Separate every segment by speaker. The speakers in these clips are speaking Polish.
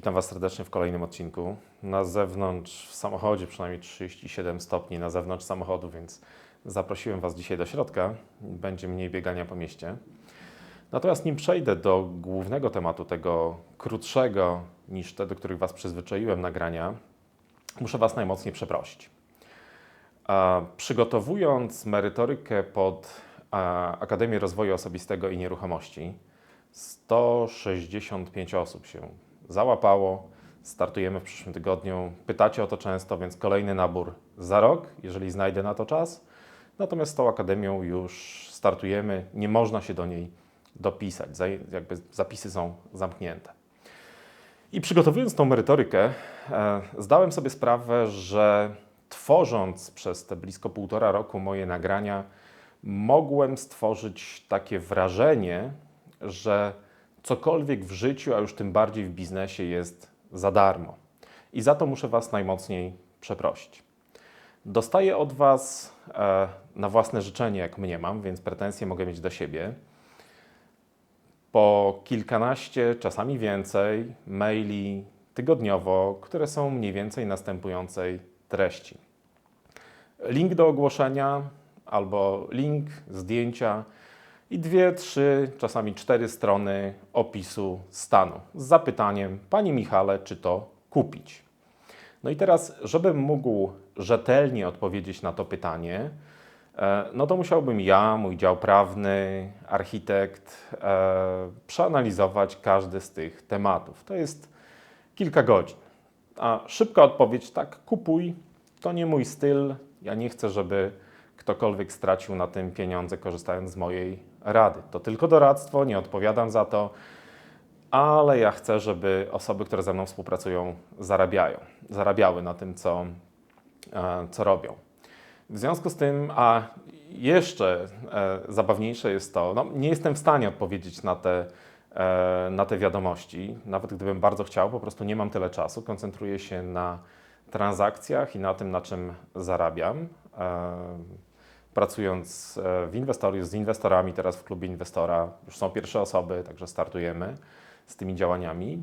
Speaker 1: Witam Was serdecznie w kolejnym odcinku. Na zewnątrz w samochodzie przynajmniej 37 stopni na zewnątrz samochodu, więc zaprosiłem Was dzisiaj do środka. Będzie mniej biegania po mieście. Natomiast nim przejdę do głównego tematu, tego krótszego niż te, do których Was przyzwyczaiłem nagrania, muszę Was najmocniej przeprosić. Przygotowując merytorykę pod Akademię Rozwoju Osobistego i Nieruchomości, 165 osób się załapało. Startujemy w przyszłym tygodniu. Pytacie o to często, więc kolejny nabór za rok, jeżeli znajdę na to czas. Natomiast z tą akademią już startujemy. Nie można się do niej dopisać. Jakby zapisy są zamknięte. I przygotowując tą merytorykę, e, zdałem sobie sprawę, że tworząc przez te blisko półtora roku moje nagrania, mogłem stworzyć takie wrażenie, że cokolwiek w życiu, a już tym bardziej w biznesie jest za darmo. I za to muszę Was najmocniej przeprosić. Dostaję od Was e, na własne życzenie, jak mnie mam, więc pretensje mogę mieć do siebie. Po kilkanaście, czasami więcej maili tygodniowo, które są mniej więcej następującej treści. Link do ogłoszenia albo link, zdjęcia i dwie, trzy, czasami cztery strony opisu stanu z zapytaniem: Panie Michale, czy to kupić? No i teraz, żebym mógł rzetelnie odpowiedzieć na to pytanie, e, no to musiałbym ja, mój dział prawny, architekt, e, przeanalizować każdy z tych tematów. To jest kilka godzin. A szybka odpowiedź: tak, kupuj, to nie mój styl. Ja nie chcę, żeby ktokolwiek stracił na tym pieniądze, korzystając z mojej rady. To tylko doradztwo, nie odpowiadam za to, ale ja chcę, żeby osoby, które ze mną współpracują, zarabiają, zarabiały na tym, co, e, co robią. W związku z tym, a jeszcze e, zabawniejsze jest to, no, nie jestem w stanie odpowiedzieć na te, e, na te wiadomości, nawet gdybym bardzo chciał, po prostu nie mam tyle czasu. Koncentruję się na transakcjach i na tym, na czym zarabiam. Pracując e, w inwestoriu z inwestorami, teraz w klubie inwestora, już są pierwsze osoby, także startujemy z tymi działaniami.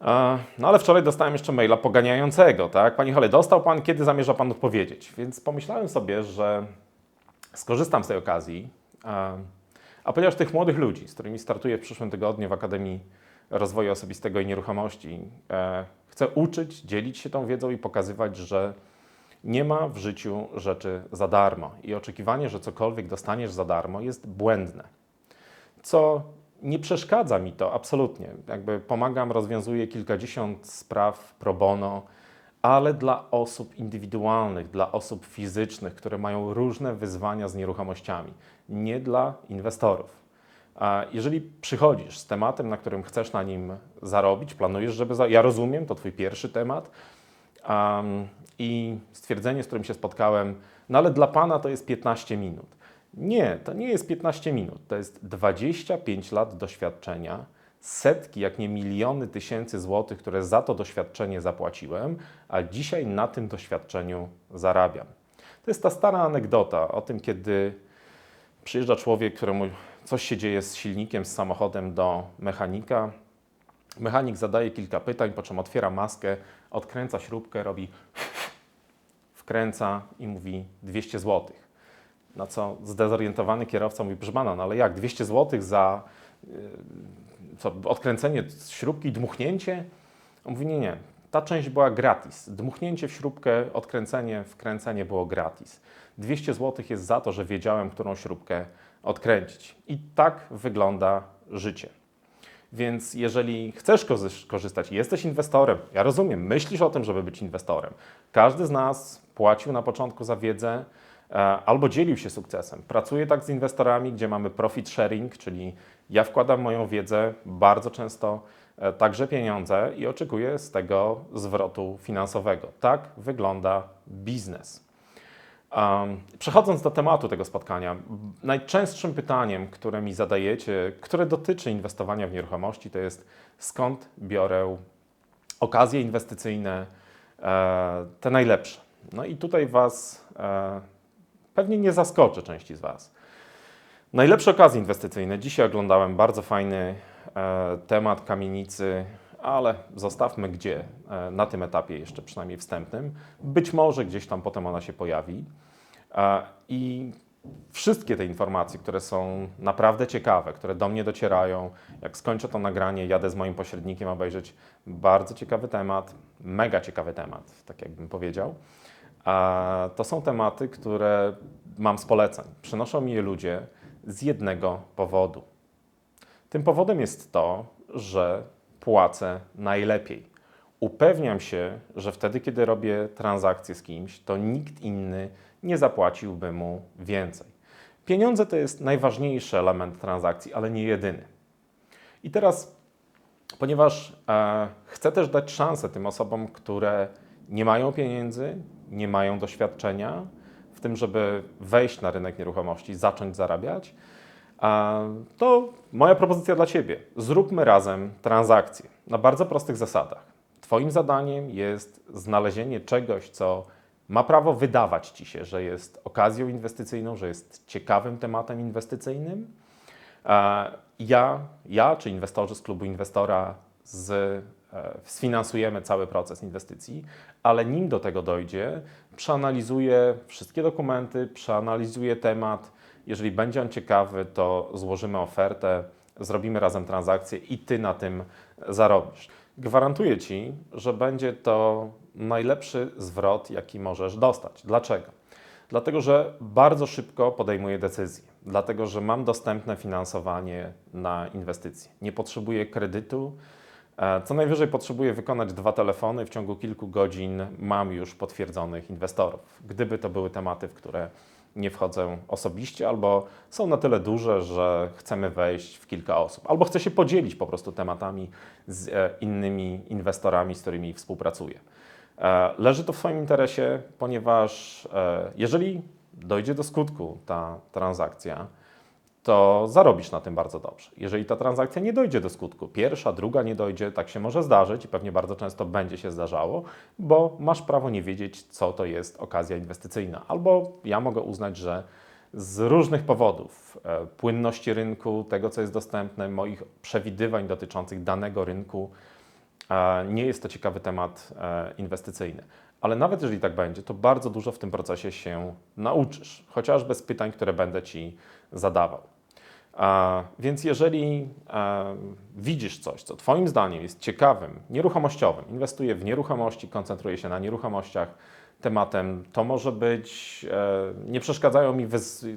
Speaker 1: E, No ale wczoraj dostałem jeszcze maila poganiającego, tak? Panie Hole, dostał Pan, kiedy zamierza Pan odpowiedzieć? Więc pomyślałem sobie, że skorzystam z tej okazji, e, a ponieważ tych młodych ludzi, z którymi startuję w przyszłym tygodniu w Akademii Rozwoju Osobistego i Nieruchomości, chcę uczyć, dzielić się tą wiedzą i pokazywać, że nie ma w życiu rzeczy za darmo i oczekiwanie, że cokolwiek dostaniesz za darmo jest błędne. Co nie przeszkadza mi to absolutnie. Jakby pomagam, rozwiązuję kilkadziesiąt spraw pro bono, ale dla osób indywidualnych, dla osób fizycznych, które mają różne wyzwania z nieruchomościami, nie dla inwestorów. A jeżeli przychodzisz z tematem, na którym chcesz na nim zarobić, planujesz, żeby. Za... Ja rozumiem, to Twój pierwszy temat. Um, I stwierdzenie, z którym się spotkałem, no ale dla Pana to jest 15 minut. Nie, to nie jest 15 minut, to jest 25 lat doświadczenia, setki, jak nie miliony tysięcy złotych, które za to doświadczenie zapłaciłem, a dzisiaj na tym doświadczeniu zarabiam. To jest ta stara anegdota o tym, kiedy przyjeżdża człowiek, któremu coś się dzieje z silnikiem, z samochodem do mechanika. Mechanik zadaje kilka pytań, po czym otwiera maskę, odkręca śrubkę, robi wkręca i mówi 200 zł. Na co zdezorientowany kierowca mówi, proszę pana, no ale jak, 200 zł za yy, co, odkręcenie śrubki dmuchnięcie? On mówi, nie, nie, ta część była gratis. Dmuchnięcie w śrubkę, odkręcenie, wkręcenie było gratis. 200 zł jest za to, że wiedziałem, którą śrubkę odkręcić. I tak wygląda życie. Więc jeżeli chcesz korzy- korzystać jesteś inwestorem, ja rozumiem, myślisz o tym, żeby być inwestorem. Każdy z nas płacił na początku za wiedzę e, albo dzielił się sukcesem. Pracuję tak z inwestorami, gdzie mamy profit sharing, czyli ja wkładam moją wiedzę, bardzo często e, także pieniądze i oczekuję z tego zwrotu finansowego. Tak wygląda biznes. Przechodząc do tematu tego spotkania, najczęstszym pytaniem, które mi zadajecie, które dotyczy inwestowania w nieruchomości, to jest skąd biorę okazje inwestycyjne, e, te najlepsze. No i tutaj Was e, pewnie nie zaskoczę części z Was. Najlepsze okazje inwestycyjne. Dzisiaj oglądałem bardzo fajny e, temat kamienicy ale zostawmy gdzie e, na tym etapie jeszcze przynajmniej wstępnym. Być może gdzieś tam potem ona się pojawi. E, I wszystkie te informacje, które są naprawdę ciekawe, które do mnie docierają, jak skończę to nagranie, jadę z moim pośrednikiem obejrzeć bardzo ciekawy temat, mega ciekawy temat, tak jakbym powiedział. A to są tematy, które mam z poleceń. Przynoszą mi je ludzie z jednego powodu. Tym powodem jest to, że płacę najlepiej. Upewniam się, że wtedy, kiedy robię transakcję z kimś, to nikt inny nie zapłaciłby mu więcej. Pieniądze to jest najważniejszy element transakcji, ale nie jedyny. I teraz, ponieważ e, chcę też dać szansę tym osobom, które nie mają pieniędzy, nie mają doświadczenia w tym, żeby wejść na rynek nieruchomości, zacząć zarabiać, to moja propozycja dla Ciebie. Zróbmy razem transakcję na bardzo prostych zasadach. Twoim zadaniem jest znalezienie czegoś, co ma prawo wydawać Ci się, że jest okazją inwestycyjną, że jest ciekawym tematem inwestycyjnym. A Ja, ja czy inwestorzy z klubu inwestora z, e, sfinansujemy cały proces inwestycji, ale nim do tego dojdzie, przeanalizuję wszystkie dokumenty, przeanalizuję temat, jeżeli będzie on ciekawy, to złożymy ofertę, zrobimy razem transakcję i ty na tym zarobisz. Gwarantuję ci, że będzie to najlepszy zwrot, jaki możesz dostać. Dlaczego? Dlatego, że bardzo szybko podejmuję decyzje, dlatego, że mam dostępne finansowanie na inwestycje. Nie potrzebuję kredytu. E, co najwyżej potrzebuję wykonać dwa telefony, w ciągu kilku godzin mam już potwierdzonych inwestorów. Gdyby to były tematy, w które nie wchodzę osobiście, albo są na tyle duże, że chcemy wejść w kilka osób, albo chcę się podzielić po prostu tematami z e, innymi inwestorami, z którymi współpracuję. E, leży to w Twoim interesie, ponieważ e, jeżeli dojdzie do skutku ta transakcja, to zarobisz na tym bardzo dobrze. Jeżeli ta transakcja nie dojdzie do skutku, pierwsza, druga nie dojdzie, tak się może zdarzyć i pewnie bardzo często będzie się zdarzało, bo masz prawo nie wiedzieć, co to jest okazja inwestycyjna. Albo ja mogę uznać, że z różnych powodów, e, płynności rynku, tego co jest dostępne, moich przewidywań dotyczących danego rynku, e, nie jest to ciekawy temat e, inwestycyjny. Ale nawet jeżeli tak będzie, to bardzo dużo w tym procesie się nauczysz, chociażby z pytań, które będę Ci zadawał. Więc jeżeli widzisz coś, co Twoim zdaniem jest ciekawym, nieruchomościowym, inwestuje w nieruchomości, koncentruje się na nieruchomościach, tematem, to może być, e, nie przeszkadzają mi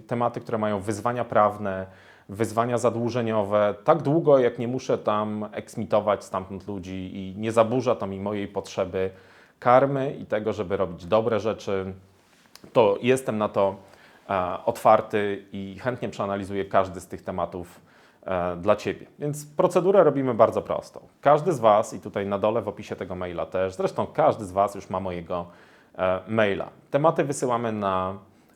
Speaker 1: tematy, które mają wyzwania prawne, wyzwania zadłużeniowe, tak długo jak nie muszę tam eksmitować stamtąd ludzi i nie zaburza to mi mojej potrzeby karmy i tego, żeby robić dobre rzeczy, to jestem na to e, otwarty i chętnie przeanalizuję każdy z tych tematów e, dla Ciebie. Więc procedurę robimy bardzo prostą. Każdy z Was, i tutaj na dole w opisie tego maila też, zresztą każdy z Was już ma mojego e, maila. Tematy wysyłamy na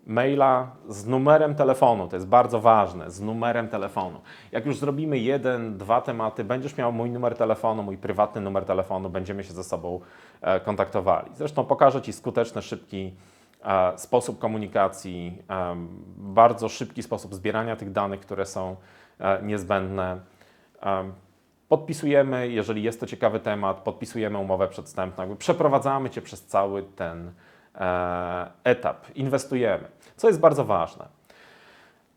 Speaker 1: maila z numerem telefonu, to jest bardzo ważne, z numerem telefonu. Jak już zrobimy jeden, dwa tematy, będziesz miał mój numer telefonu, mój prywatny numer telefonu, będziemy się ze sobą e, kontaktowali. Zresztą pokażę Ci skuteczny, szybki e, sposób komunikacji, e, bardzo szybki sposób zbierania tych danych, które są niezbędne. Podpisujemy, jeżeli jest to ciekawy temat, podpisujemy umowę przedstępną, przeprowadzamy Cię przez cały ten etap, inwestujemy co jest bardzo ważne.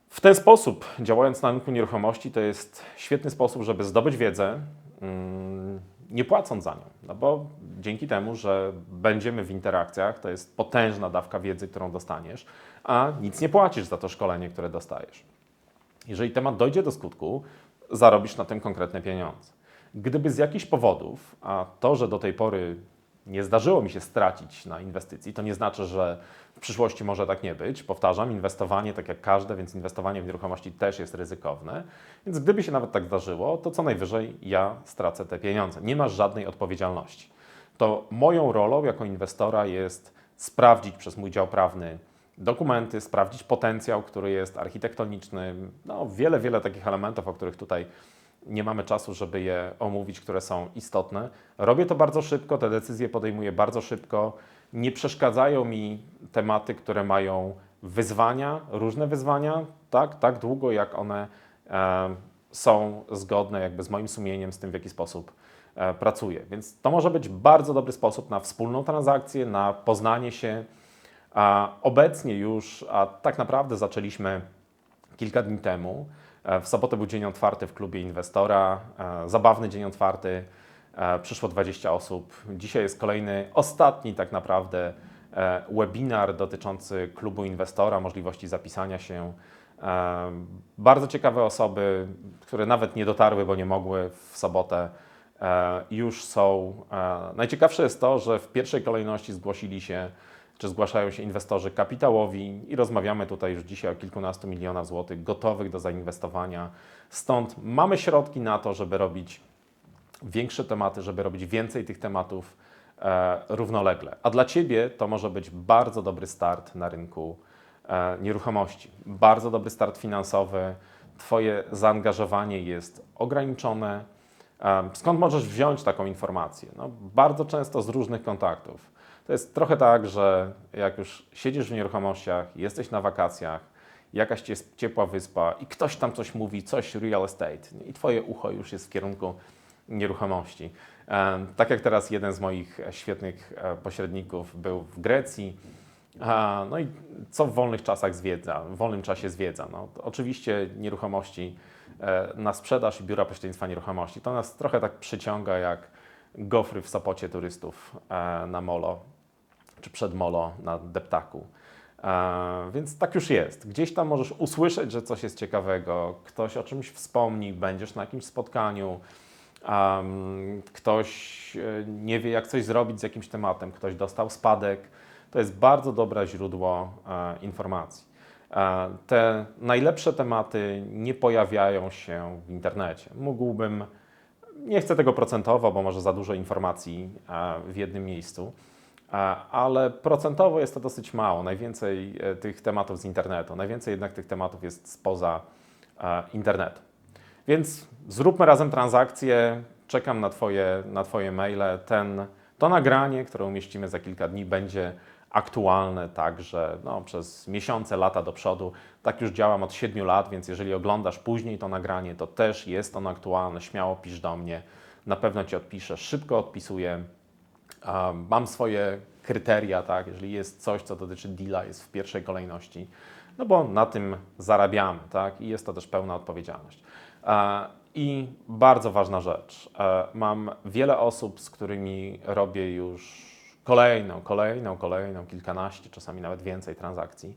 Speaker 1: W ten sposób, działając na rynku nieruchomości, to jest świetny sposób, żeby zdobyć wiedzę, mm, nie płacąc za nią. No bo dzięki temu, że będziemy w interakcjach, to jest potężna dawka wiedzy, którą dostaniesz, a nic nie płacisz za to szkolenie, które dostajesz. Jeżeli temat dojdzie do skutku, zarobisz na tym konkretne pieniądze. Gdyby z jakichś powodów, a to, że do tej pory nie zdarzyło mi się stracić na inwestycji, to nie znaczy, że w przyszłości może tak nie być. Powtarzam, inwestowanie tak jak każde, więc inwestowanie w nieruchomości też jest ryzykowne. Więc gdyby się nawet tak zdarzyło, to co najwyżej ja stracę te pieniądze. Nie masz żadnej odpowiedzialności. To moją rolą jako inwestora jest sprawdzić przez mój dział prawny dokumenty, sprawdzić potencjał, który jest architektoniczny, no wiele, wiele takich elementów, o których tutaj nie mamy czasu, żeby je omówić, które są istotne. Robię to bardzo szybko, te decyzje podejmuję bardzo szybko. Nie przeszkadzają mi tematy, które mają wyzwania, różne wyzwania, tak, tak długo jak one e, są zgodne jakby z moim sumieniem, z tym w jaki sposób e, pracuje. Więc to może być bardzo dobry sposób na wspólną transakcję, na poznanie się. A obecnie już, a tak naprawdę zaczęliśmy kilka dni temu. E, W sobotę był dzień otwarty w klubie inwestora, e, zabawny dzień otwarty. E, Przyszło 20 osób. Dzisiaj jest kolejny, ostatni tak naprawdę webinar dotyczący klubu inwestora, możliwości zapisania się. Bardzo ciekawe osoby, które nawet nie dotarły, bo nie mogły w sobotę, już są. Najciekawsze jest to, że w pierwszej kolejności zgłosili się, czy zgłaszają się inwestorzy kapitałowi i rozmawiamy tutaj już dzisiaj o kilkunastu milionach złotych gotowych do zainwestowania. Stąd mamy środki na to, żeby robić większe tematy, żeby robić więcej tych tematów e, równolegle. A dla Ciebie to może być bardzo dobry start na rynku e, nieruchomości, bardzo dobry start finansowy. Twoje zaangażowanie jest ograniczone. E, skąd możesz wziąć taką informację? No, bardzo często z różnych kontaktów. To jest trochę tak, że jak już siedzisz w nieruchomościach, jesteś na wakacjach, jakaś cie- ciepła wyspa i ktoś tam coś mówi, coś real estate i Twoje ucho już jest w kierunku nieruchomości. Tak jak teraz jeden z moich świetnych e, pośredników był w Grecji. No i co w wolnych czasach zwiedza, w wolnym czasie zwiedza? No, oczywiście nieruchomości e, na sprzedaż i biura pośrednictwa nieruchomości. To nas trochę tak przyciąga jak gofry w Sopocie turystów e, na molo, czy przed molo na deptaku. E, Więc tak już jest. Gdzieś tam możesz usłyszeć, że coś jest ciekawego, ktoś o czymś wspomni, będziesz na jakimś spotkaniu, um, ktoś e, nie wie, jak coś zrobić z jakimś tematem, ktoś dostał spadek. To jest bardzo dobre źródło e, informacji. E, te najlepsze tematy nie pojawiają się w internecie. Mógłbym, nie chcę tego procentowo, bo może za dużo informacji e, w jednym miejscu, ale procentowo jest to dosyć mało. Najwięcej e, tych tematów z internetu, najwięcej jednak tych tematów jest spoza e, internetu. Więc zróbmy razem transakcję. Czekam na Twoje, na twoje maile. Ten, to nagranie, które umieścimy za kilka dni, będzie aktualne także no, przez miesiące, lata do przodu. Tak już działam od 7 lat, więc jeżeli oglądasz później to nagranie, to też jest ono aktualne. Śmiało pisz do mnie. Na pewno Ci odpiszę. Szybko odpisuję. Mam swoje kryteria, tak? Jeżeli jest coś, co dotyczy deala, jest w pierwszej kolejności, no bo na tym zarabiamy, tak? I jest to też pełna odpowiedzialność. E, I bardzo ważna rzecz. E, Mam wiele osób, z którymi robię już kolejną, kolejną, kolejną, kilkanaście, czasami nawet więcej transakcji.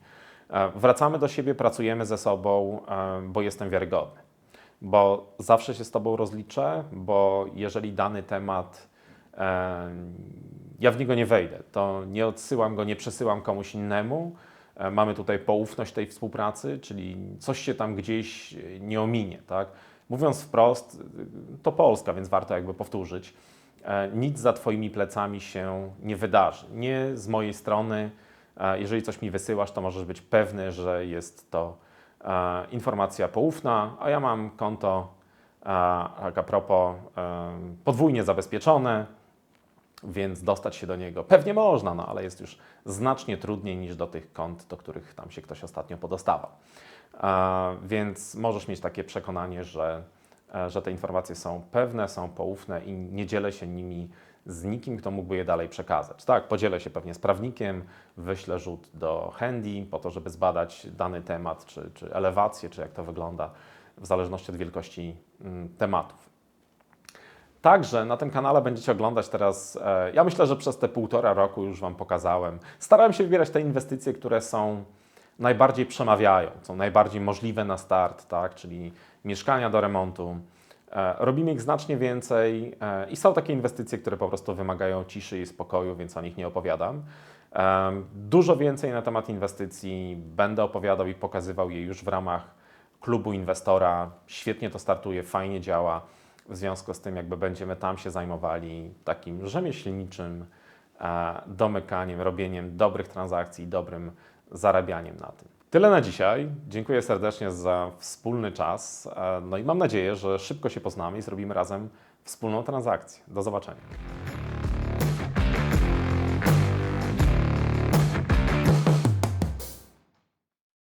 Speaker 1: E, Wracamy do siebie, pracujemy ze sobą, bo jestem wiarygodny. Bo zawsze się z Tobą rozliczę, bo jeżeli dany temat ja w niego nie wejdę, to nie odsyłam go, nie przesyłam komuś innemu. E, Mamy tutaj poufność tej współpracy, czyli coś się tam gdzieś e, nie ominie, tak? Mówiąc wprost, y, to Polska, więc warto jakby powtórzyć. E, Nic za Twoimi plecami się nie wydarzy. Nie z mojej strony. E, Jeżeli coś mi wysyłasz, to możesz być pewny, że jest to e, informacja poufna, a ja mam konto, e, a propos, e, podwójnie zabezpieczone, więc dostać się do niego pewnie można, no ale jest już znacznie trudniej niż do tych kont, do których tam się ktoś ostatnio podostawał. E, Więc możesz mieć takie przekonanie, że, e, że te informacje są pewne, są poufne i nie dzielę się nimi z nikim, kto mógłby je dalej przekazać. Tak, podzielę się pewnie z prawnikiem, wyślę rzut do handy po to, żeby zbadać dany temat, czy, czy elewację, czy jak to wygląda, w zależności od wielkości mm, tematów. Także na tym kanale będziecie oglądać teraz, e, ja myślę, że przez te półtora roku już Wam pokazałem. Starałem się wybierać te inwestycje, które są najbardziej przemawiają, są najbardziej możliwe na start, tak? czyli mieszkania do remontu. E, Robimy ich znacznie więcej e, i są takie inwestycje, które po prostu wymagają ciszy i spokoju, więc o nich nie opowiadam. Dużo więcej na temat inwestycji będę opowiadał i pokazywał je już w ramach klubu inwestora. Świetnie to startuje, fajnie działa. W związku z tym, jakby będziemy tam się zajmowali takim rzemieślniczym e, domykaniem, robieniem dobrych transakcji, dobrym zarabianiem na tym. Tyle na dzisiaj. Dziękuję serdecznie za wspólny czas. E, No i mam nadzieję, że szybko się poznamy i zrobimy razem wspólną transakcję. Do zobaczenia.